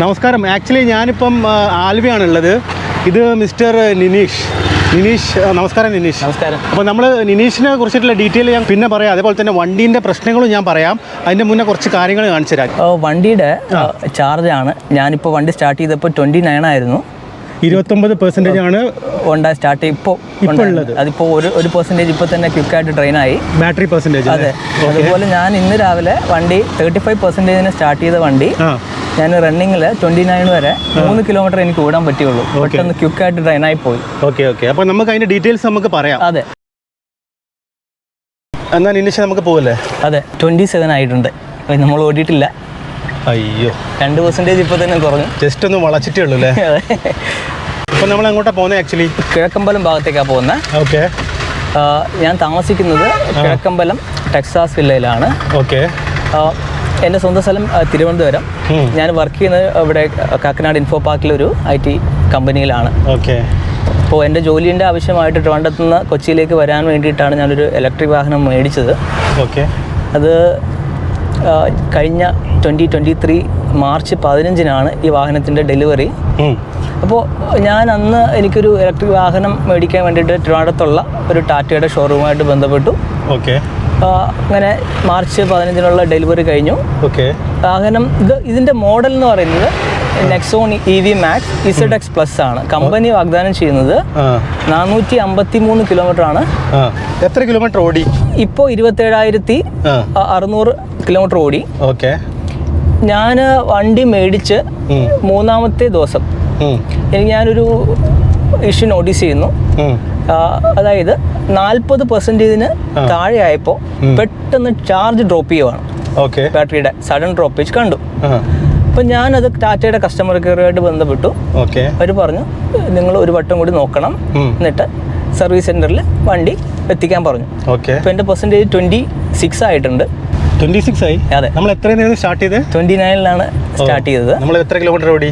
നമസ്കാരം. ആക്ച്വലി ഞാനിപ്പം ആൽവിയാണുള്ളത്. ഇത് മിസ്റ്റർ നിനീഷ്. നിനീഷ് നമസ്കാരം നിനീഷ്. നമസ്കാരം. അപ്പോൾ നമ്മൾ നിനീഷിനെ കുറിച്ചിട്ടുള്ള ഡീറ്റെയിൽ ഞാൻ പിന്നെ പറയാം. അതേപോലെ തന്നെ വണ്ടീന്റെ പ്രശ്നങ്ങളും ഞാൻ പറയാം. അതിന്റെ മുന്നേ കുറച്ച് കാര്യങ്ങൾ കാണിച്ചു തരാം. വണ്ടിയുടെ ചാർജാണ് ഞാനിപ്പോൾ വണ്ടി സ്റ്റാർട്ട് ചെയ്തപ്പോൾ ട്വന്റി നയൻ ആയിരുന്നു. ഇരുപത്തൊമ്പത് പെർസെന്റേജ് ആണ് ഹോണ്ട സ്റ്റാർട്ട് ഇപ്പോൾ ഇപ്പോൾ ഉള്ളത്. അതിപ്പോൾ ഒരു ഒരു പെർസെന്റേജ് ഇപ്പോൾ തന്നെ ക്വിക്കായിട്ട് ഡ്രെയിൻ ആയി. ബാറ്ററി പെർസെന്റേജ് അതെ. അതുപോലെ ഞാൻ ഇന്ന് രാവിലെ വണ്ടി തേർട്ടി ഫൈവ് പെർസെന്റേജിന് സ്റ്റാർട്ട് ചെയ്ത വണ്ടി ഞാൻ റണ്ണിങ്ങിൽ ട്വന്റി നയൻ വരെ മൂന്ന് കിലോമീറ്റർ എനിക്ക് ഓടാൻ പറ്റുള്ളൂ പെട്ടെന്ന് ക്വിക്കായിട്ട് ഡ്രെയിൻ ആയി പോയി. ഓക്കെ ഓക്കെ അപ്പോൾ നമുക്ക് അതിന്റെ ഡീറ്റെയിൽസ് നമുക്ക് പറയാം. അതെ. എന്നാൽ നിനീഷ് നമുക്ക് പോകല്ലേ അതെ. ട്വന്റി സെവൻ ആയിട്ടുണ്ട് നമ്മൾ ഓടിയിട്ടില്ല. അയ്യോ. രണ്ട് പെർസെന്റേജ് ഇപ്പോൾ തന്നെ കുറഞ്ഞു. ജസ്റ്റ് ഒന്ന് വളച്ചിട്ടേ ഉള്ളൂ അല്ലേ? അപ്പോൾ നമ്മൾ അങ്ങോട്ടാണ് പോകുന്നത് ആക്ച്വലി കിഴക്കമ്പലം ഭാഗത്തേക്കാണ് പോകുന്നത് ഓക്കെ ഞാൻ താമസിക്കുന്നത് കിഴക്കമ്പലം ടെക്സാസ് വില്ലയിലാണ്. ഓക്കെ എന്റെ സ്വന്തം സ്ഥലം തിരുവനന്തപുരം. ഞാൻ വർക്ക് ചെയ്യുന്നത് ഇവിടെ കാക്കനാട് ഇൻഫോ പാർക്കിലൊരു ഐ ടി കമ്പനിയിലാണ് ഓക്കെ അപ്പോൾ എന്റെ ജോലിന്റെ ആവശ്യമായിട്ട് ട്രിവാൻഡ്രത്ത് നിന്ന് കൊച്ചിയിലേക്ക് വരാൻ വേണ്ടിയിട്ടാണ് ഞാനൊരു ഇലക്ട്രിക് വാഹനം മേടിച്ചത്. ഓക്കെ അത് കഴിഞ്ഞ ട്വന്റി ട്വന്റി ത്രീ മാർച്ച് പതിനഞ്ചിനാണ് ഈ വാഹനത്തിന്റെ ഡെലിവറി. അപ്പോൾ ഞാൻ അന്ന് എനിക്കൊരു ഇലക്ട്രിക് വാഹനം മേടിക്കാൻ വേണ്ടിയിട്ട് തിരുവനന്തപുരത്തുള്ള ഒരു ടാറ്റയുടെ ഷോറൂമായിട്ട് ബന്ധപ്പെട്ടു. ഓക്കെ. അങ്ങനെ മാർച്ച് പതിനഞ്ചിനുള്ള ഡെലിവറി കഴിഞ്ഞു. ഓക്കെ. വാഹനം ഇത് ഇതിന്റെ മോഡൽ എന്ന് പറയുന്നത് Nexon E V Max Z X plus ആണ്. കമ്പനി വാഗ്ദാനം ചെയ്യുന്നത് നാനൂറ്റി അമ്പത്തി മൂന്ന് കിലോമീറ്റർ ആണ് എത്ര കിലോമീറ്റർ ഓടി? ഇപ്പോൾ ഇരുപത്തേഴായിരത്തി അറുന്നൂറ് കിലോമീറ്റർ ഓടി ഓക്കെ. ഞാൻ വണ്ടി മേടിച്ച് മൂന്നാമത്തെ ദിവസം. എനിക്ക് ഞാനൊരു ഇഷ്യൂ നോട്ടീസ് ചെയ്യുന്നു. അതായത് നാൽപ്പത് പെർസെന്റേജിന് താഴെ ആയപ്പോൾ പെട്ടെന്ന് ചാർജ് ഡ്രോപ്പ് ചെയ്യുവാണ്. ഓക്കെ. ബാറ്ററിയുടെ സഡൻ ഡ്രോപ്പേജ് കണ്ടു. അപ്പം ഞാനത് ടാറ്റയുടെ കസ്റ്റമർ കെയറുമായിട്ട് ബന്ധപ്പെട്ടു. ഓക്കെ. അവർ പറഞ്ഞു നിങ്ങൾ ഒരു വട്ടം കൂടി നോക്കണം. എന്നിട്ട് സർവീസ് സെന്ററിൽ വണ്ടി എത്തിക്കാൻ പറഞ്ഞു. ഓക്കെ. അപ്പോൾ എന്റെ പെർസെന്റേജ് ട്വന്റി സിക്സ് ആയിട്ടുണ്ട്. ട്വന്റി സിക്സ് ആയി? അതെ. നമ്മൾ എത്ര സ്റ്റാർട്ട് ചെയ്ത്? ട്വന്റി നയനിലാണ് സ്റ്റാർട്ട് ചെയ്തത്. നമ്മൾ എത്ര കിലോമീറ്റർ ഓടി?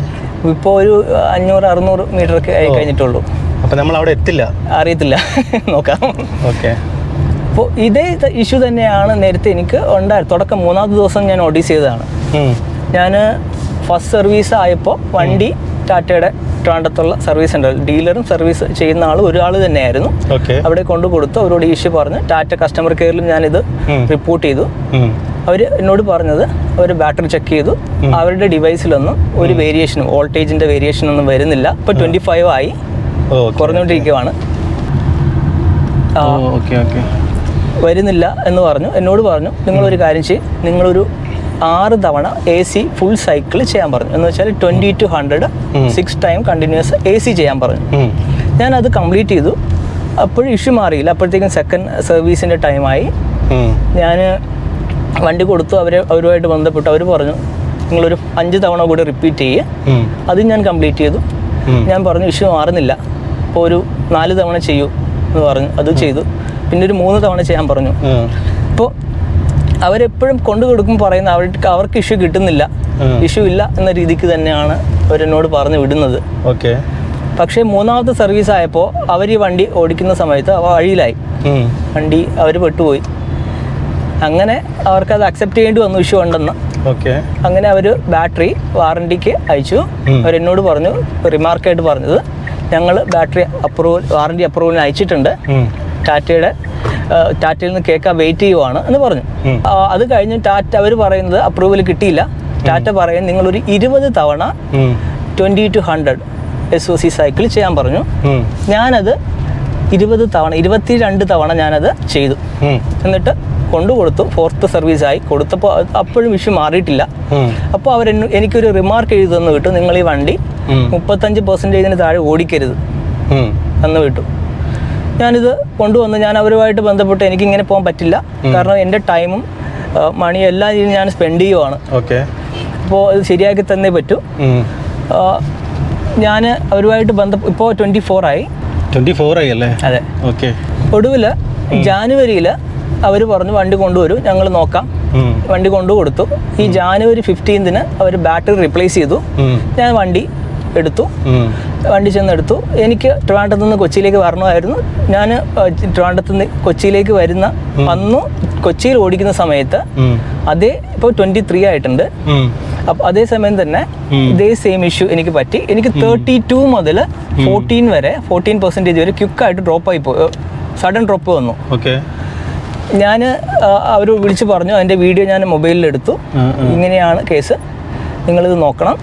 ഇപ്പോൾ ഒരു അഞ്ഞൂറ് അറുന്നൂറ് മീറ്റർ ഒക്കെ ആയി കഴിഞ്ഞിട്ടുള്ളൂ. അപ്പോൾ നമ്മൾ അവിടെ എത്തില്ല? അറിയത്തില്ല. നോക്കാം. ഓക്കെ. അപ്പോൾ ഇതേ ഇഷ്യൂ തന്നെയാണ് നേരത്തെ എനിക്ക് ഉണ്ടായത്. തുടക്കം മൂന്നാമത്തെ ദിവസം ഞാൻ ഓഡീസ് ചെയ്തതാണ്. ഞാൻ ഫസ്റ്റ് സർവീസ് ആയപ്പോൾ വണ്ടി ടാറ്റയുടെ ട്രാൻഡത്തുള്ള സർവീസ് സെന്ററിൽ ഡീലറും സർവീസ് ചെയ്യുന്ന ആൾ ഒരാൾ തന്നെയായിരുന്നു. ഓക്കെ അവിടെ കൊണ്ടു കൊടുത്തു അവരോട് ഇഷ്യൂ പറഞ്ഞു ടാറ്റ കസ്റ്റമർ കെയറിലും ഞാനിത് ഇത് റിപ്പോർട്ട് ചെയ്തു. അവർ എന്നോട് പറഞ്ഞത് അവർ ബാറ്ററി ചെക്ക് ചെയ്തു. അവരുടെ ഡിവൈസിലൊന്നും ഒരു വേരിയേഷനും വോൾട്ടേജിന്റെ വേരിയേഷനൊന്നും വരുന്നില്ല. ഇപ്പോൾ ട്വന്റി ഫൈവ് ആയി. കുറഞ്ഞുകൊണ്ടിരിക്കുവാണ്. വരുന്നില്ല എന്ന് പറഞ്ഞു. എന്നോട് പറഞ്ഞു നിങ്ങളൊരു കാര്യം ചെയ്യും. നിങ്ങളൊരു ആറ് തവണ എ സി ഫുൾ സൈക്കിൾ ചെയ്യാൻ പറഞ്ഞു. എന്ന് വെച്ചാൽ twenty to hundred six time continuous A C ചെയ്യാൻ പറഞ്ഞു. ഞാൻ അത് കംപ്ലീറ്റ് ചെയ്തു. അപ്പോഴും ഇഷ്യൂ മാറിയില്ല. അപ്പോഴത്തേക്കും സെക്കൻഡ് സർവീസിന്റെ ടൈമായി ഞാൻ വണ്ടി കൊടുത്തു. അവരെ അവരുമായിട്ട് ബന്ധപ്പെട്ടു. അവർ പറഞ്ഞു നിങ്ങളൊരു അഞ്ച് തവണ കൂടി റിപ്പീറ്റ് ചെയ്യുക അത് ഞാൻ കംപ്ലീറ്റ് ചെയ്തു. ഞാൻ പറഞ്ഞു ഇഷ്യൂ മാറുന്നില്ല. അപ്പോൾ ഒരു നാല് തവണ ചെയ്യൂ എന്ന് പറഞ്ഞു. അത് ചെയ്തു. പിന്നെ ഒരു മൂന്ന് തവണ ചെയ്യാൻ പറഞ്ഞു. അപ്പോൾ അവരെപ്പോഴും കൊണ്ടു കൊടുക്കും പറയുന്ന അവർക്ക് അവർക്ക് ഇഷ്യൂ കിട്ടുന്നില്ല. ഇഷ്യൂ ഇല്ല എന്ന രീതിക്ക് തന്നെയാണ് അവരെന്നോട് പറഞ്ഞു വിടുന്നത്. ഓക്കെ. പക്ഷേ മൂന്നാമത്തെ സർവീസ് ആയപ്പോൾ അവർ ഈ വണ്ടി ഓടിക്കുന്ന സമയത്ത് അവ വഴിയിലായി. വണ്ടി അവർ പെട്ടുപോയി. അങ്ങനെ അവർക്ക് അത് അക്സെപ്റ്റ് ചെയ്യേണ്ടി വന്നു ഇഷ്യൂ ഉണ്ടെന്ന്. ഓക്കെ. അങ്ങനെ അവർ ബാറ്ററി വാറണ്ടിക്ക് അയച്ചു. അവരെന്നോട് പറഞ്ഞു റിമാർക്കായിട്ട് പറഞ്ഞത് ഞങ്ങൾ ബാറ്ററി അപ്രൂവൽ വാറണ്ടി അപ്രൂവലിന് അയച്ചിട്ടുണ്ട്. ടാറ്റയുടെ ടാറ്റയിൽ നിന്ന് കേൾക്കാൻ വെയിറ്റ് ചെയ്യുവാണ് എന്ന് പറഞ്ഞു. അത് കഴിഞ്ഞ് ടാറ്റ അവർ പറയുന്നത് അപ്രൂവൽ കിട്ടിയില്ല. ടാറ്റ പറയും നിങ്ങളൊരു ഇരുപത് തവണ twenty to hundred S O C cycle ചെയ്യാൻ പറഞ്ഞു. ഞാനത് ഇരുപത് തവണ ഇരുപത്തി രണ്ട് തവണ ഞാനത് ചെയ്തു. എന്നിട്ട് കൊണ്ടു കൊടുത്തു ഫോർത്ത് ആയി. കൊടുത്തപ്പോൾ അപ്പോഴും ഇഷ്യൂ മാറിയിട്ടില്ല. അപ്പോൾ അവർ എനിക്കൊരു റിമാർക്ക് എഴുതി തന്നു വിട്ടു. നിങ്ങൾ ഈ വണ്ടി മുപ്പത്തഞ്ച് പെർസെന്റേജിന് താഴെ ഓടിക്കരുത് എന്ന് വിട്ടു. ഞാനിത് കൊണ്ടുവന്ന് ഞാൻ അവരുമായിട്ട് ബന്ധപ്പെട്ട് എനിക്ക് ഇങ്ങനെ പോകാൻ പറ്റില്ല. കാരണം എന്റെ ടൈമും മണിയും എല്ലാം ഇതിന് ഞാൻ സ്പെൻഡ് ചെയ്യുവാണ്. ഓക്കെ. അപ്പോൾ ഇത് ശരിയാക്കി തന്നേ പറ്റൂ. ഞാൻ അവരുമായിട്ട് ബന്ധ ഇപ്പോൾ ട്വന്റി ഫോർ ആയി ട്വന്റി ഫോർ ആയി അല്ലേ? അതെ. ഓക്കെ. ഒടുവിൽ ജാനുവരിയിൽ അവർ പറഞ്ഞു വണ്ടി കൊണ്ടുവരും ഞങ്ങൾ നോക്കാം. വണ്ടി കൊണ്ടു കൊടുത്തു ഈ ജാനുവരി ഫിഫ്റ്റീൻതിന് അവർ ബാറ്ററി റിപ്ലേസ് ചെയ്തു. ഞാൻ വണ്ടി എടുത്തു. വണ്ടി ചെന്ന് എടുത്തു എനിക്ക് ട്രിവാൻഡ്രത്തു നിന്ന് കൊച്ചിയിലേക്ക് വരണമായിരുന്നു. ഞാൻ ട്രിവാൻഡ്രത്തു നിന്ന് കൊച്ചിയിലേക്ക് വരുന്ന വന്നു കൊച്ചിയിൽ ഓടിക്കുന്ന സമയത്ത് അതേ ഇപ്പോൾ ട്വന്റി ത്രീ ആയിട്ടുണ്ട് അപ്പം അതേസമയം തന്നെ ഉം. ഇതേ സെയിം ഇഷ്യൂ എനിക്ക് പറ്റി. എനിക്ക് തേർട്ടി ടു മുതൽ ഫോർട്ടീൻ വരെ ഫോർട്ടീൻ പെർസെന്റേജ് വരെ ക്യുക്കായിട്ട് ഡ്രോപ്പ് ആയി പോയി. സഡൻ ഡ്രോപ്പ് വന്നു. ഓക്കെ ഞാൻ അവർ വിളിച്ചു പറഞ്ഞു അതിന്റെ വീഡിയോ ഞാൻ മൊബൈലിൽ എടുത്തു. ഇങ്ങനെയാണ് കേസ് നിങ്ങളിത് നോക്കണം.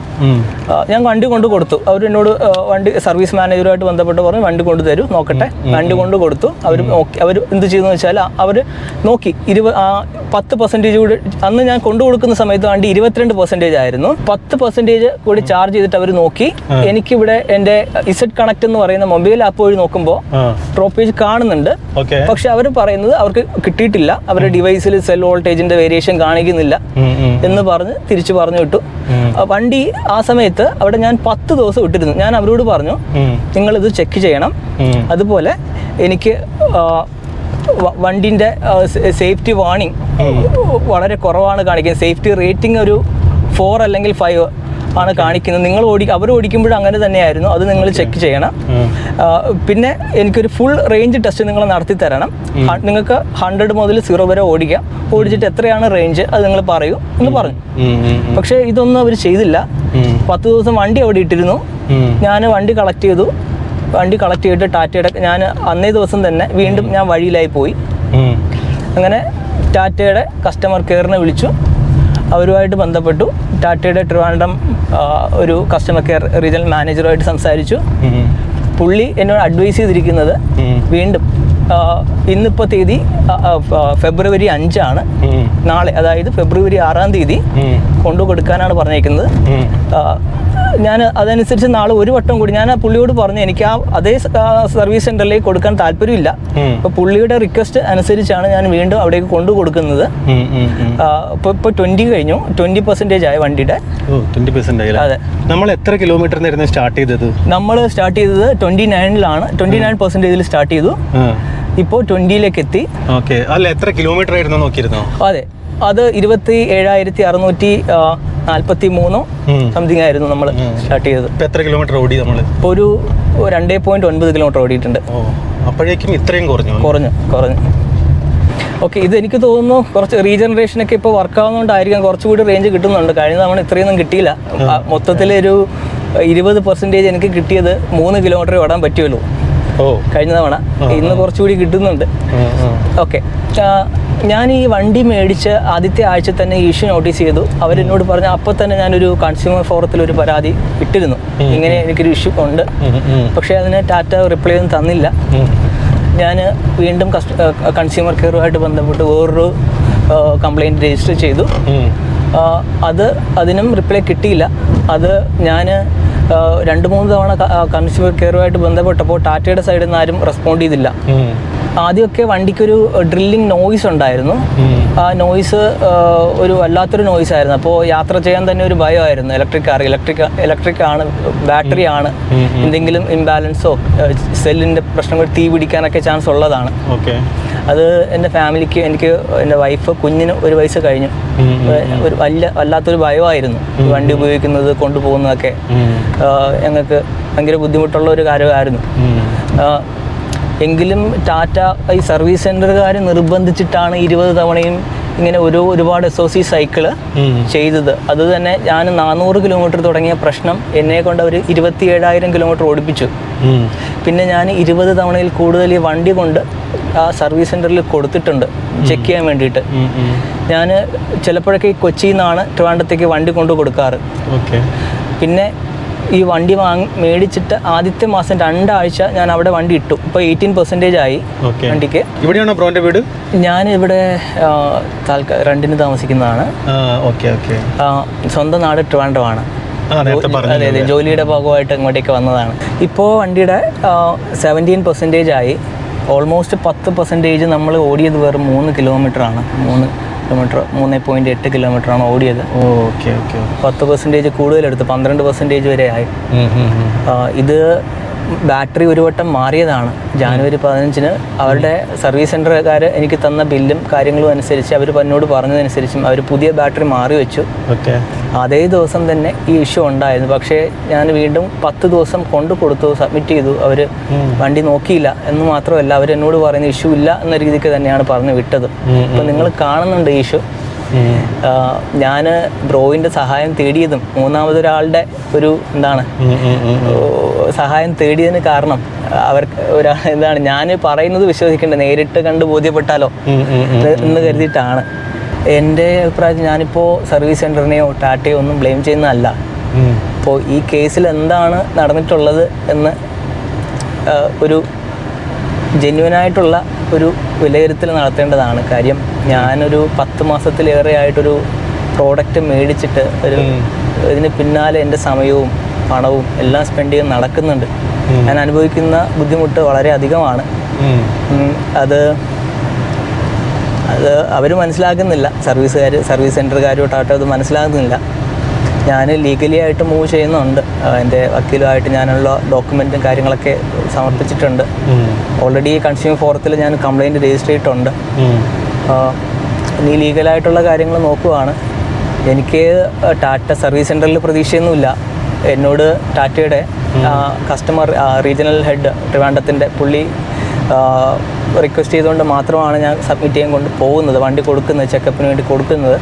ഞാൻ വണ്ടി കൊണ്ട് കൊടുത്തു. അവർ എന്നോട് വണ്ടി സർവീസ് മാനേജറുമായിട്ട് ബന്ധപ്പെട്ട് പറഞ്ഞു വണ്ടി കൊണ്ട് തരൂ നോക്കട്ടെ. വണ്ടി കൊണ്ട് കൊടുത്തു. അവർ നോക്കി അവർ എന്ത് ചെയ്തെന്ന് വെച്ചാൽ അവർ നോക്കി ഇരുപത് പത്ത് പെർസെന്റേജ് കൂടി അന്ന് ഞാൻ കൊണ്ടു കൊടുക്കുന്ന സമയത്ത് വണ്ടി ഇരുപത്തിരണ്ട് പെർസെന്റേജ് ആയിരുന്നു. പത്ത് പെർസെന്റേജ് കൂടി ചാർജ് ചെയ്തിട്ട് അവർ നോക്കി. എനിക്കിവിടെ എന്റെ ഇസഡ് കണക്ട് എന്ന് പറയുന്ന മൊബൈൽ ആപ്പ് വഴി നോക്കുമ്പോൾ ഡ്രോപ്പേജ് കാണുന്നുണ്ട്. പക്ഷെ അവർ പറയുന്നത് അവർക്ക് കിട്ടിയിട്ടില്ല. അവരുടെ ഡിവൈസിൽ സെൽ വോൾട്ടേജിന്റെ വേരിയേഷൻ കാണിക്കുന്നില്ല എന്ന് പറഞ്ഞ് തിരിച്ചു പറഞ്ഞു വിട്ടു. വണ്ടി ആ സമയത്ത് അവിടെ ഞാൻ പത്ത് ദിവസം ഇട്ടിരുന്നു. ഞാൻ അവരോട് പറഞ്ഞു നിങ്ങൾ ഇത് ചെക്ക് ചെയ്യണം. അതുപോലെ എനിക്ക് വണ്ടിന്റെ വണ്ടിന്റെ സേഫ്റ്റി വാണിംഗ് വളരെ കുറവാണ് കാണിക്കുന്നത് സേഫ്റ്റി റേറ്റിംഗ് ഒരു ഫോർ അല്ലെങ്കിൽ ഫൈവ് ആണ് കാണിക്കുന്നത്. നിങ്ങൾ ഓടി അവർ ഓടിക്കുമ്പോഴും അങ്ങനെ തന്നെയായിരുന്നു. അത് നിങ്ങൾ ചെക്ക് ചെയ്യണം. പിന്നെ എനിക്കൊരു ഫുൾ റേഞ്ച് ടെസ്റ്റ് നിങ്ങൾ നടത്തി തരണം. നിങ്ങൾക്ക് ഹൺഡ്രഡ് മുതൽ സീറോ വരെ ഓടിക്കാം. ഓടിച്ചിട്ട് എത്രയാണ് റേഞ്ച് അത് നിങ്ങൾ പറയൂ. എന്ന് പറഞ്ഞു. പക്ഷെ ഇതൊന്നും അവർ ചെയ്തില്ല. പത്ത് ദിവസം വണ്ടി അവിടെ ഇട്ടിരുന്നു. ഞാൻ വണ്ടി കളക്ട് ചെയ്തു. വണ്ടി കളക്ട് ചെയ്തിട്ട് ടാറ്റയുടെ ഞാൻ അന്നേ ദിവസം തന്നെ വീണ്ടും ഞാൻ വഴിയിലായി പോയി. അങ്ങനെ ടാറ്റയുടെ കസ്റ്റമർ കെയറിനെ വിളിച്ചു. അവരുമായിട്ട് ബന്ധപ്പെട്ടു. ടാറ്റയുടെ ട്രിവാൻഡ്രം ഒരു കസ്റ്റമർ കെയർ റീജിയണൽ മാനേജറുമായിട്ട് സംസാരിച്ചു. പുള്ളി എന്നോട് അഡ്വൈസ് ചെയ്തിരിക്കുന്നത് വീണ്ടും ഇന്നിപ്പോ ഇന്നിപ്പോൾ തീയതി ഫെബ്രുവരി അഞ്ചാണ്. നാളെ അതായത് ഫെബ്രുവരി ആറാം തീയതി കൊണ്ടു കൊടുക്കാനാണ് പറഞ്ഞേക്കുന്നത്. ഞാൻ അതനുസരിച്ച് നാളെ ഒരു വട്ടം കൂടി ഞാൻ ആ പുള്ളിയോട് പറഞ്ഞു എനിക്ക് ആ അതേ സർവീസ് സെന്ററിലേക്ക് കൊടുക്കാൻ താല്പര്യമില്ല. അപ്പൊ പുള്ളിയുടെ റിക്വസ്റ്റ് അനുസരിച്ചാണ് ഞാൻ വീണ്ടും അവിടേക്ക് കൊണ്ടു കൊടുക്കുന്നത്. ട്വന്റി കഴിഞ്ഞു. ട്വന്റി പെർസെന്റേജ് ആയ വണ്ടിയുടെ. ട്വന്റി അതെ. നമ്മൾ എത്ര കിലോമീറ്ററിനായിരുന്നു സ്റ്റാർട്ട് ചെയ്തത്? നമ്മൾ സ്റ്റാർട്ട് ചെയ്തത് ട്വന്റി നയനിലാണ് ട്വന്റി നയൻ പെർസെന്റേജിൽ സ്റ്റാർട്ട് ചെയ്തു. ഇപ്പോൾ ട്വന്റിയിലേക്ക് എത്തി. ഓക്കെ. അല്ല എത്ര കിലോമീറ്റർ ആയിരുന്നു നോക്കിയിരുന്നോ? അതെ. അത് ഇരുപത്തി ഏഴായിരത്തി അറുന്നൂറ്റി നാൽപ്പത്തി മൂന്നോ സംതിങ് ആയിരുന്നു നമ്മൾ സ്റ്റാർട്ട് ചെയ്തത്. എത്ര കിലോമീറ്റർ ഓടി നമ്മൾ ഇപ്പോൾ ഒരു രണ്ടേ പോയിന്റ് ഒൻപത് കിലോമീറ്റർ ഓടിയിട്ടുണ്ട്. അപ്പോഴേക്കും ഇത്രയും കുറഞ്ഞു. കുറഞ്ഞു കുറഞ്ഞു. ഓക്കെ ഇത് എനിക്ക് തോന്നുന്നു കുറച്ച് റീജനറേഷൻ ഒക്കെ ഇപ്പോൾ വർക്ക് ആവുന്നതുകൊണ്ടായിരിക്കാം കുറച്ചുകൂടി റേഞ്ച് കിട്ടുന്നുണ്ട്. കഴിഞ്ഞ തവണ ഇത്രയൊന്നും കിട്ടിയില്ല. മൊത്തത്തിൽ ഒരു ഇരുപത് പെർസെന്റേജ് എനിക്ക് കിട്ടിയത് മൂന്ന് കിലോമീറ്റർ ഓടാൻ പറ്റുമല്ലോ ഓ. കഴിഞ്ഞ തവണ. ഇന്ന് കുറച്ചുകൂടി കിട്ടുന്നുണ്ട്. ഓക്കെ ഞാൻ ഈ വണ്ടി മേടിച്ച് ആദ്യത്തെ ആഴ്ച തന്നെ ഇഷ്യൂ നോട്ടീസ് ചെയ്തു. അവരെന്നോട് പറഞ്ഞ അപ്പോൾ തന്നെ ഞാനൊരു കൺസ്യൂമർ ഫോറത്തിൽ ഒരു പരാതി ഇട്ടിരുന്നു. ഇങ്ങനെ എനിക്കൊരു ഇഷ്യൂ ഉണ്ട്. പക്ഷെ അതിന് ടാറ്റ റിപ്ലൈ ഒന്നും തന്നില്ല. ഞാൻ വീണ്ടും കൺസ്യൂമർ കെയറുമായിട്ട് ബന്ധപ്പെട്ട് വേറൊരു കംപ്ലൈന്റ് രജിസ്റ്റർ ചെയ്തു. അത് അതിനും റിപ്ലൈ കിട്ടിയില്ല. അത് ഞാൻ രണ്ട് മൂന്ന് തവണ കൺസ്യൂമർ കെയറുമായിട്ട് ബന്ധപ്പെട്ടപ്പോൾ ടാറ്റയുടെ സൈഡിൽ നിന്ന് ആരും റെസ്പോണ്ട് ചെയ്തില്ല. ആദ്യമൊക്കെ വണ്ടിക്കൊരു ഡ്രില്ലിംഗ് നോയിസ് ഉണ്ടായിരുന്നു. ആ നോയിസ് ഒരു വല്ലാത്തൊരു നോയിസ് ആയിരുന്നു. അപ്പോൾ യാത്ര ചെയ്യാൻ തന്നെ ഒരു ഭയമായിരുന്നു. ഇലക്ട്രിക് കാർ ഇലക്ട്രിക് ഇലക്ട്രിക് ആണ് ബാറ്ററി ആണ്. എന്തെങ്കിലും ഇംബാലൻസോ സെല്ലിന്റെ പ്രശ്നങ്ങൾ തീ പിടിക്കാനൊക്കെ ചാൻസ് ഉള്ളതാണ്. ഓക്കെ. അത് എന്റെ ഫാമിലിക്ക് എനിക്ക് എന്റെ വൈഫ് കുഞ്ഞിന് ഒരു വയസ്സ് കഴിഞ്ഞു. ഒരു വല്ല വല്ലാത്തൊരു ഭയമായിരുന്നു. വണ്ടി ഉപയോഗിക്കുന്നത് കൊണ്ടുപോകുന്നതൊക്കെ. ഞങ്ങൾക്ക് ഭയങ്കര ബുദ്ധിമുട്ടുള്ള ഒരു കാര്യമായിരുന്നു. എങ്കിലും ടാറ്റ ഈ സർവീസ് സെന്ററുകാർ നിർബന്ധിച്ചിട്ടാണ് ഇരുപത് തവണയും ഇങ്ങനെ ഒരു ഒരുപാട് എസ് ഒ സി സൈക്കിൾ ചെയ്തത്. അത് തന്നെ ഞാൻ നാനൂറ് കിലോമീറ്റർ തുടങ്ങിയ പ്രശ്നം എന്നെ കൊണ്ട് അവർ ഇരുപത്തി ഏഴായിരം കിലോമീറ്റർ ഓടിപ്പിച്ചു പിന്നെ ഞാൻ ഇരുപത് തവണയിൽ കൂടുതൽ ഈ വണ്ടി കൊണ്ട് ആ സർവീസ് സെന്ററിൽ കൊടുത്തിട്ടുണ്ട്. ചെക്ക് ചെയ്യാൻ വേണ്ടിയിട്ട്. ഞാൻ ചിലപ്പോഴൊക്കെ ഈ കൊച്ചിയിൽ നിന്നാണ് ട്രിവാൻഡത്തേക്ക് വണ്ടി കൊണ്ടു കൊടുക്കാറ്. ഓക്കെ. പിന്നെ ഈ വണ്ടി വാങ്ങി മേടിച്ചിട്ട് ആദ്യത്തെ മാസം രണ്ടാഴ്ച ഞാൻ അവിടെ വണ്ടി ഇട്ടു. ഇപ്പോൾ എയ്റ്റീൻ പെർസെന്റേജ് ആയി വണ്ടിക്ക്. ഇവിടെയാണോ ബ്രോന്റെ വീട്? ഞാൻ ഇവിടെ രണ്ടിന് താമസിക്കുന്നതാണ്. സ്വന്തം നാട് ട്രിവാൻഡ്രമാണ്. അതെ അതെ ജോലിയുടെ ഭാഗമായിട്ട് ഇങ്ങോട്ടേക്ക് വന്നതാണ്. ഇപ്പോൾ വണ്ടിയുടെ സെവന്റീൻ പെർസെന്റേജ് ആയി. ഓൾമോസ്റ്റ് പത്ത് പെർസെന്റേജ് നമ്മൾ ഓടിയത് വെറും മൂന്ന് കിലോമീറ്റർ ആണ്. മൂന്ന് കിലോമീറ്റർ മൂന്ന് പോയിന്റ് എട്ട് കിലോമീറ്റർ ആണ് ഓടിയത്. ഓക്കെ ഓക്കെ പത്ത് പെർസെന്റേജ് കൂടുതലെടുത്ത് പന്ത്രണ്ട് പെർസെന്റേജ് വരെ ആയി. ഇത് ബാറ്ററി ഒരു വട്ടം മാറിയതാണ്. ജാനുവരി പതിനഞ്ചിന് അവരുടെ സർവീസ് സെന്ററുകാർ എനിക്ക് തന്ന ബില്ലും കാര്യങ്ങളും അനുസരിച്ച് അവർ എന്നോട് പറഞ്ഞതനുസരിച്ചും അവർ പുതിയ ബാറ്ററി മാറി വെച്ചു. ഓക്കെ. അതേ ദിവസം തന്നെ ഈ ഇഷ്യൂ ഉണ്ടായിരുന്നു. പക്ഷേ ഞാൻ വീണ്ടും പത്ത് ദിവസം കൊണ്ടു കൊടുത്തു സബ്മിറ്റ് ചെയ്തു. അവർ വണ്ടി നോക്കിയില്ല എന്ന് മാത്രമല്ല അവർ എന്നോട് പറയുന്ന ഇഷ്യൂ ഇല്ല എന്ന രീതിക്ക് തന്നെയാണ് പറഞ്ഞു വിട്ടത്. അപ്പോൾ നിങ്ങൾ കാണുന്നുണ്ട് ഈ ഇഷ്യൂ. ഞാൻ ബ്രോയിന്റെ സഹായം തേടിയതും മൂന്നാമതൊരാളുടെ ഒരു എന്താണ് സഹായം തേടിയതിന് കാരണം അവർക്ക് ഒരാൾ എന്താണ് ഞാൻ പറയുന്നത് വിശ്വസിക്കേണ്ട നേരിട്ട് കണ്ട് ബോധ്യപ്പെട്ടാലോ? എന്ന് കരുതിയിട്ടാണ്. എന്റെ അഭിപ്രായത്തിൽ ഞാനിപ്പോൾ സർവീസ് സെന്ററിനെയോ ടാറ്റയോ ഒന്നും ബ്ലെയിം ചെയ്യുന്നതല്ല. അപ്പോൾ ഈ കേസിൽ എന്താണ് നടന്നിട്ടുള്ളത് എന്ന് ഒരു ജെന്യുവനായിട്ടുള്ള ഒരു വിലയിരുത്തൽ നടത്തേണ്ടതാണ്. കാര്യം ഞാനൊരു പത്ത് മാസത്തിലേറെ ആയിട്ടൊരു പ്രോഡക്റ്റ് മേടിച്ചിട്ട് ഒരു ഇതിന് പിന്നാലെ എന്റെ സമയവും പണവും എല്ലാം സ്പെൻഡ് ചെയ്യാൻ നടക്കുന്നുണ്ട്. ഞാൻ അനുഭവിക്കുന്ന ബുദ്ധിമുട്ട് വളരെ അധികമാണ്. അത് അത് അവർ മനസ്സിലാക്കുന്നില്ല. സർവീസുകാർ സർവീസ് സെന്ററുകാരോ ടാറ്റോ അത് മനസ്സിലാക്കുന്നില്ല. ഞാൻ ലീഗലി ആയിട്ട് മൂവ് ചെയ്യുന്നുണ്ട്. എന്റെ വക്കീലുമായിട്ട് ഞാനുള്ള ഡോക്യുമെന്റും കാര്യങ്ങളൊക്കെ സമർപ്പിച്ചിട്ടുണ്ട്. ഓൾറെഡി കൺസ്യൂമർ ഫോറത്തിൽ ഞാൻ കംപ്ലയിന്റ് രജിസ്റ്റർ ചെയ്തിട്ടുണ്ട്. നീ ഇനി ലീഗലായിട്ടുള്ള കാര്യങ്ങൾ നോക്കുവാണ്. എനിക്ക് ടാറ്റ സർവീസ് സെന്ററിൽ പ്രതീക്ഷയൊന്നുമില്ല. എന്നോട് ടാറ്റയുടെ കസ്റ്റമർ റീജിയണൽ ഹെഡ് ട്രിവാൻഡത്തിന്റെ പുള്ളി റിക്വസ്റ്റ് ചെയ്തുകൊണ്ട് മാത്രമാണ് ഞാൻ സബ്മിറ്റ് ചെയ്യാൻ കൊണ്ട് പോകുന്നത്. വണ്ടി കൊടുക്കുന്നത് ചെക്കപ്പിന് വേണ്ടി കൊടുക്കുന്നത്.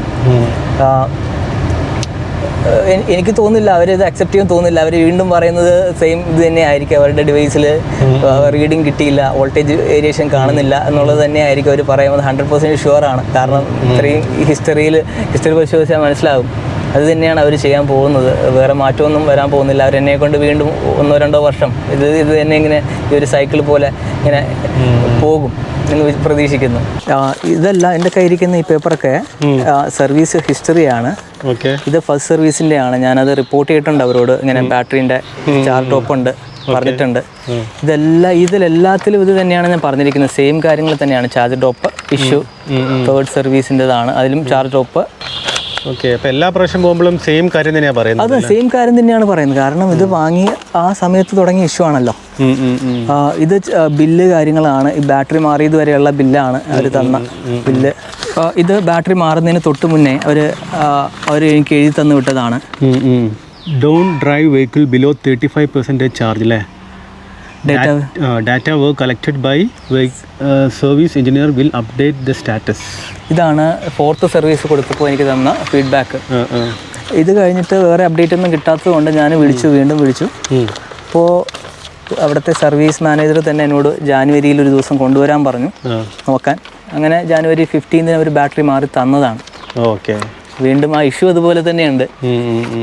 എനിക്ക് തോന്നുന്നില്ല ഇത് അക്സെപ്റ്റ് ചെയ്യാൻ തോന്നുന്നില്ല. അവർ വീണ്ടും പറയുന്നത് സെയിം ഇത് തന്നെ ആയിരിക്കും അവരുടെ ഡിവൈസിൽ റീഡിങ് കിട്ടിയില്ല വോൾട്ടേജ് വേരിയേഷൻ കാണുന്നില്ല എന്നുള്ളത് തന്നെ ആയിരിക്കും അവർ പറയുന്നത്. ഹൺഡ്രഡ് പെർസെന്റ് ഷുവർ ആണ്. കാരണം ഇത്രയും ഹിസ്റ്ററിയിൽ ഹിസ്റ്ററി പരിശോധിച്ചാൽ മനസ്സിലാകും അത് തന്നെയാണ് അവർ ചെയ്യാൻ പോകുന്നത്. വേറെ മാറ്റമൊന്നും വരാൻ പോകുന്നില്ല. അവർ എന്നെ കൊണ്ട് വീണ്ടും ഒന്നോ രണ്ടോ വർഷം ഇത് ഇത് തന്നെ ഇങ്ങനെ ഈ ഒരു സൈക്കിൾ പോലെ ഇങ്ങനെ പോകും. എന്ന് പ്രതീക്ഷിക്കുന്നു. ഇതല്ല എന്റെ കയ്യിരിക്കുന്ന ഈ പേപ്പറൊക്കെ സർവീസ് ഹിസ്റ്ററിയാണ്. ഓക്കെ. ഇത് ഫസ്റ്റ് സർവീസിന്റെ ആണ് ഞാനത് റിപ്പോർട്ട് ചെയ്തിട്ടുണ്ട് അവരോട്. ഇങ്ങനെ ബാറ്ററിന്റെ ചാർജ് ടോപ്പ് ഉണ്ട് പറഞ്ഞിട്ടുണ്ട്. ഇതെല്ലാം ഇതിലെല്ലാത്തിലും ഇത് തന്നെയാണ് ഞാൻ പറഞ്ഞിരിക്കുന്നത്. സെയിം കാര്യങ്ങൾ തന്നെയാണ്. ചാർജ് ടോപ്പ് ഇഷ്യൂ തേർഡ് സർവീസിന്റെതാണ് അതിലും ചാർജ് ടോപ്പ് ഓക്കെ അപ്പോൾ എല്ലാ പ്രാവശ്യം പോകുമ്പോഴും സെയിം കാര്യം തന്നെയാണ് പറയുന്നത് അത് സെയിം കാര്യം തന്നെയാണ് പറയുന്നത്. കാരണം ഇത് വാങ്ങി ആ സമയത്ത് തുടങ്ങിയ ഇഷ്യൂ ആണല്ലോ. ഇത് ബില്ല് കാര്യങ്ങളാണ്. ഈ ബാറ്ററി മാറിയത് വരെയുള്ള ബില്ലാണ് അവർ തന്ന ബില്ല് ഇത് ബാറ്ററി മാറുന്നതിന് തൊട്ട് മുന്നേ അവർ അവർ എനിക്ക് എഴുതി തന്നു വിട്ടതാണ്. Don't drive vehicle below thirty five percentage charge അല്ലേ? Data data work collected by service engineer will update the status ഇതാണ് ഫോർത്ത് സർവീസ് കൊടുത്തപ്പോൾ എനിക്ക് തന്ന ഫീഡ്ബാക്ക് ഇത് കഴിഞ്ഞിട്ട് വേറെ അപ്ഡേറ്റ് ഒന്നും കിട്ടാത്തത് കൊണ്ട് ഞാൻ വിളിച്ചു വീണ്ടും വിളിച്ചു. അപ്പോൾ അവിടുത്തെ സർവീസ് മാനേജർ തന്നെ എന്നോട് ജാനുവരിയിൽ ഒരു ദിവസം കൊണ്ടുവരാൻ പറഞ്ഞു. നോക്കാൻ. അങ്ങനെ ജാനുവരി ഫിഫ്റ്റീൻതിന് അവർ ബാറ്ററി മാറി തന്നതാണ്. ഓക്കെ വീണ്ടും ആ ഇഷ്യൂ അതുപോലെ തന്നെയുണ്ട്.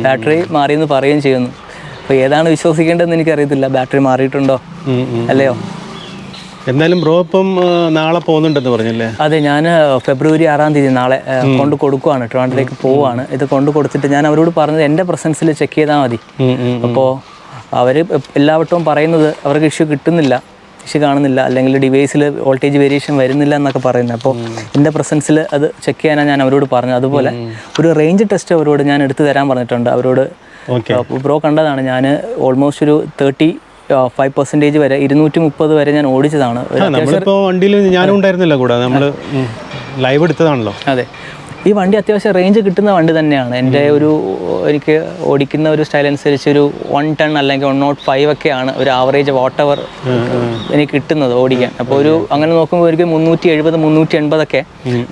ബാറ്ററി മാറിയെന്ന് പറയുകയും ചെയ്യുന്നു. അപ്പോൾ ഏതാണ് വിശ്വസിക്കേണ്ടതെന്ന് എനിക്കറിയത്തില്ല. ബാറ്ററി മാറിയിട്ടുണ്ടോ? അല്ലയോ? എന്തായാലും ബ്രോ ഇപ്പം നാളെ പോകുന്നുണ്ടെന്ന് പറഞ്ഞല്ലേ? അതെ ഞാൻ ഫെബ്രുവരി ആറാം തീയതി നാളെ കൊണ്ട് കൊടുക്കുവാണ്. ട്രിവാൻഡിലേക്ക് പോവാണ്. ഇത് കൊണ്ട് കൊടുത്തിട്ട് ഞാൻ അവരോട് പറഞ്ഞത് എന്റെ പ്രസൻസിൽ ചെക്ക് ചെയ്താൽ മതി. അപ്പോൾ അവർ എല്ലാവട്ടവും പറയുന്നത് അവർക്ക് ഇഷ്യൂ കിട്ടുന്നില്ല. ഇഷ്യൂ കാണുന്നില്ല. അല്ലെങ്കിൽ ഡിവൈസിൽ വോൾട്ടേജ് വേരിയേഷൻ വരുന്നില്ല എന്നൊക്കെ പറയുന്നത്. അപ്പോൾ എന്റെ പ്രസൻസിൽ അത് ചെക്ക് ചെയ്യാനാണ് ഞാൻ അവരോട് പറഞ്ഞത്. അതുപോലെ ഒരു റേഞ്ച് ടെസ്റ്റ് അവരോട് ഞാൻ എടുത്തു തരാൻ പറഞ്ഞിട്ടുണ്ട്. അവരോട് ഓക്കെ. ബ്രോ കണ്ടതാണ് ഞാൻ ഓൾമോസ്റ്റ് ഒരു തേർട്ടി ഫൈവ് പെർസെന്റേജ് വരെ ഇരുന്നൂറ്റി മുപ്പത് വരെ ഞാൻ ഓടിച്ചതാണ്. നമ്മളിപ്പോൾ വണ്ടിയിൽ ഞാനും ഉണ്ടായിരുന്നില്ല കൂടെ നമ്മൾ ലൈവ് എടുത്തതാണല്ലോ. അതെ. ഈ വണ്ടി അത്യാവശ്യം റേഞ്ച് കിട്ടുന്ന വണ്ടി തന്നെയാണ്. എന്റെ ഒരു എനിക്ക് ഓടിക്കുന്ന ഒരു സ്റ്റൈൽ അനുസരിച്ച് ഒരു വൺ ടൺ അല്ലെങ്കിൽ വൺ നോട്ട് ഫൈവ് ഒക്കെയാണ് ഒരു ആവറേജ് വാട്ടവർ അവർ എനിക്ക് കിട്ടുന്നത് ഓടിക്കാൻ. അപ്പോൾ ഒരു അങ്ങനെ നോക്കുമ്പോൾ എനിക്ക് മുന്നൂറ്റി എഴുപത് മുന്നൂറ്റി എൺപതൊക്കെ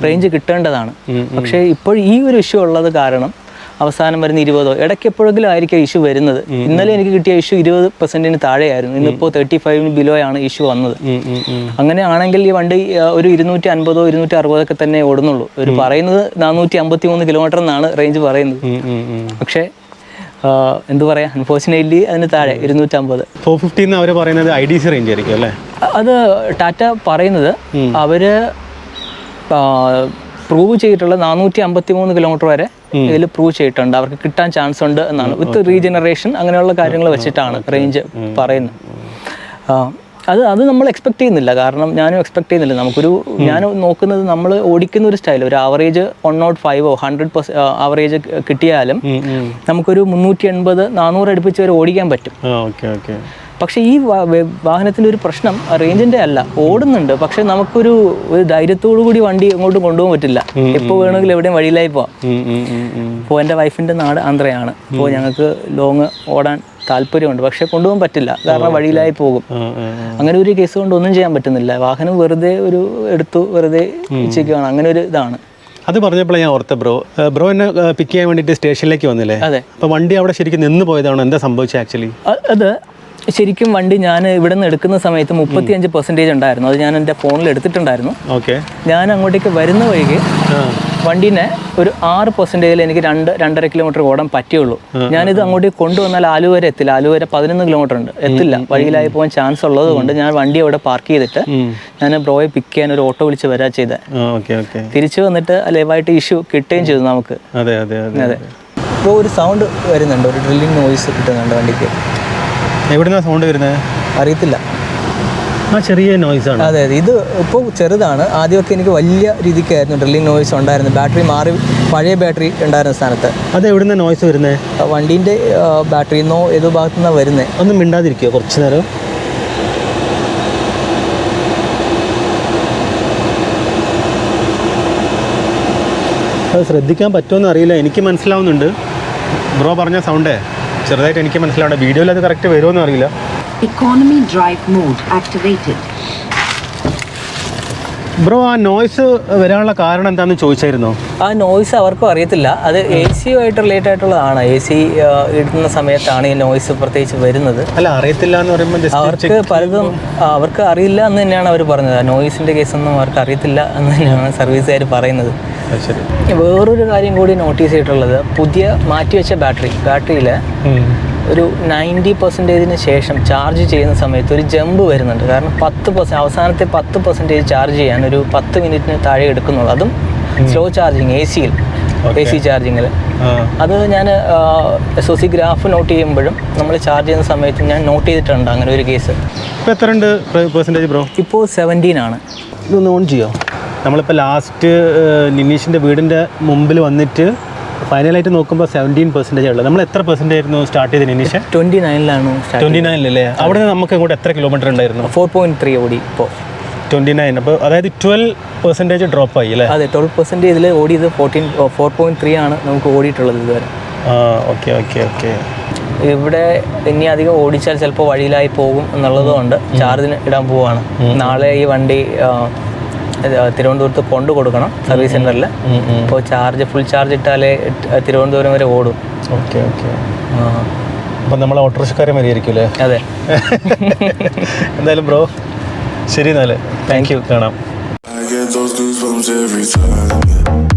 റേഞ്ച് കിട്ടേണ്ടതാണ്. പക്ഷേ ഇപ്പോൾ ഈ ഒരു ഇഷ്യൂ ഉള്ളത് കാരണം അവസാനം വരുന്ന ഇരുപതോ? ഇടയ്ക്ക് എപ്പോഴെങ്കിലും ആയിരിക്കും ഇഷ്യൂ വരുന്നത്. ഇന്നലെ എനിക്ക് കിട്ടിയ ഇഷ്യൂ ഇരുപത് പെർസെന്റിന് താഴെയായിരുന്നു. ഇന്നിപ്പോൾ തേർട്ടി ഫൈവിന് ബിലോ ആണ് ഇഷ്യൂ വന്നത് അങ്ങനെയാണെങ്കിൽ ഈ വണ്ടി ഒരു ഇരുന്നൂറ്റി അൻപതോ ഇരുന്നൂറ്റി അറുപതോ ഒക്കെ തന്നെ ഓടുന്നുള്ളൂ. ഒരു പറയുന്നത് നാനൂറ്റി അമ്പത്തി മൂന്ന് കിലോമീറ്റർ എന്നാണ് റേഞ്ച് പറയുന്നത് പക്ഷേ എന്ത് പറയാ? അൺഫോർച്ചുനേറ്റ്ലി അതിന് താഴെ ഇരുന്നൂറ്റമ്പത്. ഫോർ ഫിഫ്റ്റിന്ന് അവർ പറയുന്നത് ഐ ഡി സി റേഞ്ച് ആയിരിക്കും അല്ലേ? അത് ടാറ്റ പറയുന്നത് അവർ പ്രൂവ് ചെയ്തിട്ടുള്ള നാനൂറ്റി അമ്പത്തി മൂന്ന് കിലോമീറ്റർ വരെ ഇതിൽ പ്രൂവ് ചെയ്തിട്ടുണ്ട്. അവർക്ക് കിട്ടാൻ ചാൻസ് ഉണ്ട് എന്നാണ്. വിത്ത് റീജനറേഷൻ അങ്ങനെയുള്ള കാര്യങ്ങൾ വെച്ചിട്ടാണ് റേഞ്ച് പറയുന്നത്. അത് അത് നമ്മൾ എക്സ്പെക്ട് ചെയ്യുന്നില്ല. കാരണം ഞാനും എക്സ്പെക്ട് ചെയ്യുന്നില്ല. നമുക്കൊരു ഞാൻ നോക്കുന്നത് നമ്മൾ ഓടിക്കുന്ന ഒരു സ്റ്റൈൽ ഒരു ആവറേജ് വൺ നോട്ട് ഫൈവോ ഹൺഡ്രഡ് പെർസെ ആവറേജ് കിട്ടിയാലും നമുക്കൊരു മുന്നൂറ്റി എൺപത് നാനൂറ് അടുപ്പിച്ച് വരെ ഓടിക്കാൻ പറ്റും. പക്ഷേ ഈ വാഹനത്തിന്റെ ഒരു പ്രശ്നം റേഞ്ചിന്റെ അല്ല ഓടുന്നുണ്ട്. പക്ഷെ നമുക്കൊരു ഒരു ധൈര്യത്തോടു കൂടി വണ്ടി അങ്ങോട്ട് കൊണ്ടുപോകാൻ പറ്റില്ല. എപ്പോൾ വേണമെങ്കിലും എവിടെയും വഴിയിലായി പോവാം. അപ്പോൾ എന്റെ വൈഫിന്റെ നാട് ആന്ധ്രയാണ്. അപ്പോൾ ഞങ്ങൾക്ക് ലോങ് ഓടാൻ താല്പര്യമുണ്ട്. പക്ഷേ കൊണ്ടുപോകാൻ പറ്റില്ല. കാരണം വഴിയിലായി പോകും. അങ്ങനെ ഒരു കേസ് കൊണ്ട് ഒന്നും ചെയ്യാൻ പറ്റുന്നില്ല. വാഹനം വെറുതെ ഒരു എടുത്തു വെറുതെ വെച്ചേക്കുവാണ് അങ്ങനെ ഒരു ഇതാണ്. അത് പറഞ്ഞപ്പോഴാണ് ഞാൻ ഓർത്ത ബ്രോ. ബ്രോ എന്നെ പിക്ക് ചെയ്യാൻ വേണ്ടിയിട്ട് സ്റ്റേഷനിലേക്ക് വന്നില്ലേ? അതെ. അപ്പോൾ വണ്ടി അവിടെ ശരിക്കും നിന്ന് പോയതാണോ? എന്താ സംഭവിച്ചത് ആക്ച്വലി അത് ശരിക്കും വണ്ടി ഞാൻ ഇവിടെ നിന്ന് എടുക്കുന്ന സമയത്ത് മുപ്പത്തിയഞ്ച് പെർസെന്റേജ് ഉണ്ടായിരുന്നു. അത് ഞാൻ എന്റെ ഫോണിൽ എടുത്തിട്ടുണ്ടായിരുന്നു. ഓക്കെ. ഞാൻ അങ്ങോട്ടേക്ക് വരുന്ന വഴിക്ക് വണ്ടീനെ ഒരു ആറ് പെർസെന്റേജിൽ എനിക്ക് രണ്ട് രണ്ടര കിലോമീറ്റർ ഓടാൻ പറ്റുള്ളൂ ഞാനിത് അങ്ങോട്ടേക്ക് കൊണ്ടുവന്നാൽ ആലു വരെ എത്തില്ല. ആലു വരെ പതിനൊന്ന് കിലോമീറ്റർ ഉണ്ട്. എത്തില്ല. വഴിയിലായി പോകാൻ ചാൻസ് ഉള്ളത് കൊണ്ട് ഞാൻ വണ്ടി അവിടെ പാർക്ക് ചെയ്തിട്ട് ഞാൻ ബ്രോയെ പിക്ക് ചെയ്യാൻ ഒരു ഓട്ടോ വിളിച്ച് വരാ ചെയ്തത് തിരിച്ചു വന്നിട്ട് ലൈവായിട്ട് ഇഷ്യൂ കിട്ടുകയും ചെയ്തു നമുക്ക്. അതെ അതെ അതെ ഒരു സൗണ്ട് വരുന്നുണ്ട്. ഒരു ഡ്രില്ലിംഗ് നോയിസ് കിട്ടുന്നുണ്ട് വണ്ടിക്ക്. എവിടുന്നാ സൗണ്ട് വരുന്നത് അറിയത്തില്ല. ആ ചെറിയ നോയ്സ് ആണ്. അതെ അതെ. ഇത് ഇപ്പോൾ ചെറുതാണ്. ആദ്യമൊക്കെ എനിക്ക് വലിയ രീതിക്കായിരുന്നു ഡ്രില്ലിംഗ് നോയ്സ് ഉണ്ടായിരുന്നു. ബാറ്ററി മാറി പഴയ ബാറ്ററി ഉണ്ടായിരുന്ന സ്ഥാനത്ത്. അത് എവിടുന്ന നോയ്സ് വരുന്നത് വണ്ടീന്റെ ബാറ്ററിയിൽ നിന്നോ ഏതോ ഭാഗത്തു നിന്നാണ് വരുന്നത് ഒന്നും മിണ്ടാതിരിക്കുക കുറച്ച് നേരം. അത് ശ്രദ്ധിക്കാൻ പറ്റുമെന്ന് അറിയില്ല. എനിക്ക് മനസ്സിലാവുന്നുണ്ട്. ബ്രോ പറഞ്ഞ സൗണ്ടേ ചെറുതായിട്ട് എനിക്ക് മനസ്സിലാവണ്ട വീഡിയോയിൽ അത് കറക്റ്റ് വരുമോ അറിയില്ല. Economy drive mode activated bro ആ നോയ്സ് വരാനുള്ള കാരണം എന്താണെന്ന് ചോദിച്ചായിരുന്നു? ആ നോയ്സ് അവർക്കും അറിയത്തില്ല. അത് എ സിയുമായിട്ട് റിലേറ്റ് ആയിട്ടുള്ളതാണ്. എ സി ഇടുന്ന സമയത്താണ് ഈ നോയ്സ് പ്രത്യേകിച്ച് വരുന്നത്. അല്ല അറിയത്തില്ല എന്ന് പറയുമ്പോൾ അവർക്ക് പലതും അവർക്ക് അറിയില്ല എന്ന് തന്നെയാണ് അവർ പറഞ്ഞത്. ആ നോയ്സിന്റെ കേസൊന്നും അവർക്ക് അറിയത്തില്ല എന്ന് തന്നെയാണ് സർവീസുകാർ പറയുന്നത്. ശരി. വേറൊരു കാര്യം കൂടി നോട്ടീസ് ചെയ്തിട്ടുള്ളത്. പുതിയ മാറ്റിവെച്ച ബാറ്ററി ബാറ്ററിയിൽ. ഒരു നയന്റി പെർസെന്റേജിന് ശേഷം ചാർജ് ചെയ്യുന്ന സമയത്ത് ഒരു ജമ്പ് വരുന്നുണ്ട്. കാരണം പത്ത് പെർസെന്റ് അവസാനത്തെ പത്ത് പെർസെന്റേജ് ചാർജ് ചെയ്യാൻ ഒരു പത്ത് മിനിറ്റിന് താഴെ എടുക്കുന്നുള്ളൂ. അതും സ്ലോ ചാർജിങ് എ സിയിൽ എ സി ചാർജിങ്ങിൽ അത് ഞാൻ S O C graph note ചെയ്യുമ്പോഴും നമ്മൾ ചാർജ് ചെയ്യുന്ന സമയത്ത് ഞാൻ നോട്ട് ചെയ്തിട്ടുണ്ട് അങ്ങനെ ഒരു കേസ് ഇപ്പോൾ എത്ര ഉണ്ട് പെർസെന്റേജ് ബ്രോ ഇപ്പോൾ സെവന്റീൻ ആണ്. ഇതൊന്ന് ഓൺ ചെയ്യോ? നമ്മളിപ്പോൾ ലാസ്റ്റ് നിനീഷിന്റെ വീടിന്റെ മുമ്പിൽ വന്നിട്ട് ഫൈനലായിട്ട് നോക്കുമ്പോൾ സെവന്റീൻ പെർസെന്റേജ് ഉള്ളത്. നമ്മൾ എത്ര പെർസെന്റേജ് ആയിരുന്നു സ്റ്റാർട്ട് ചെയ്ത് നിനീഷ് ട്വന്റി നയനിലാണ് ട്വന്റി നയനിലല്ലേ അവിടെ നിന്ന് നമുക്ക് ഇങ്ങോട്ട് എത്ര കിലോമീറ്റർ ഉണ്ടായിരുന്നു? ഫോർ പോയിന്റ് ത്രീ ഓടി ഇപ്പോൾ ട്വന്റി നയൻ അപ്പോൾ അതായത് ട്വൽവ് പെർസെന്റേജ് ഡ്രോപ്പ് ആയി അല്ലേ? അതെ ട്വൽവ് പെർസെന്റ് ഇതിൽ ഓടിയത് ഫോർട്ടീൻ ഫോർ പോയിന്റ് ത്രീ ആണ് നമുക്ക് ഓടിയിട്ടുള്ളത് ഇതുവരെ. ആ ഓക്കെ ഓക്കെ ഓക്കെ. ഇവിടെ ഇനി അധികം ഓടിച്ചാൽ ചിലപ്പോൾ വഴിയിലായി പോകും എന്നുള്ളതുകൊണ്ട് ചാർജിന് ഇടാൻ പോവാണ്. നാളെ ഈ വണ്ടി തിരുവനന്തപുരത്ത് കൊണ്ടു കൊടുക്കണം സർവീസ് സെന്ററിൽ അപ്പോൾ ചാർജ് ഫുൾ ചാർജ് ഇട്ടാലേ ഇട്ട് തിരുവനന്തപുരം വരെ ഓടും. Okay okay. അപ്പം നമ്മൾ ഓട്ടോറിക്ഷക്കാരെ മതിയായിരിക്കും അല്ലേ അതെ. എന്തായാലും ബ്രോ ശരി എന്നാൽ താങ്ക് യു കാണാം. I get those goosebumps every time.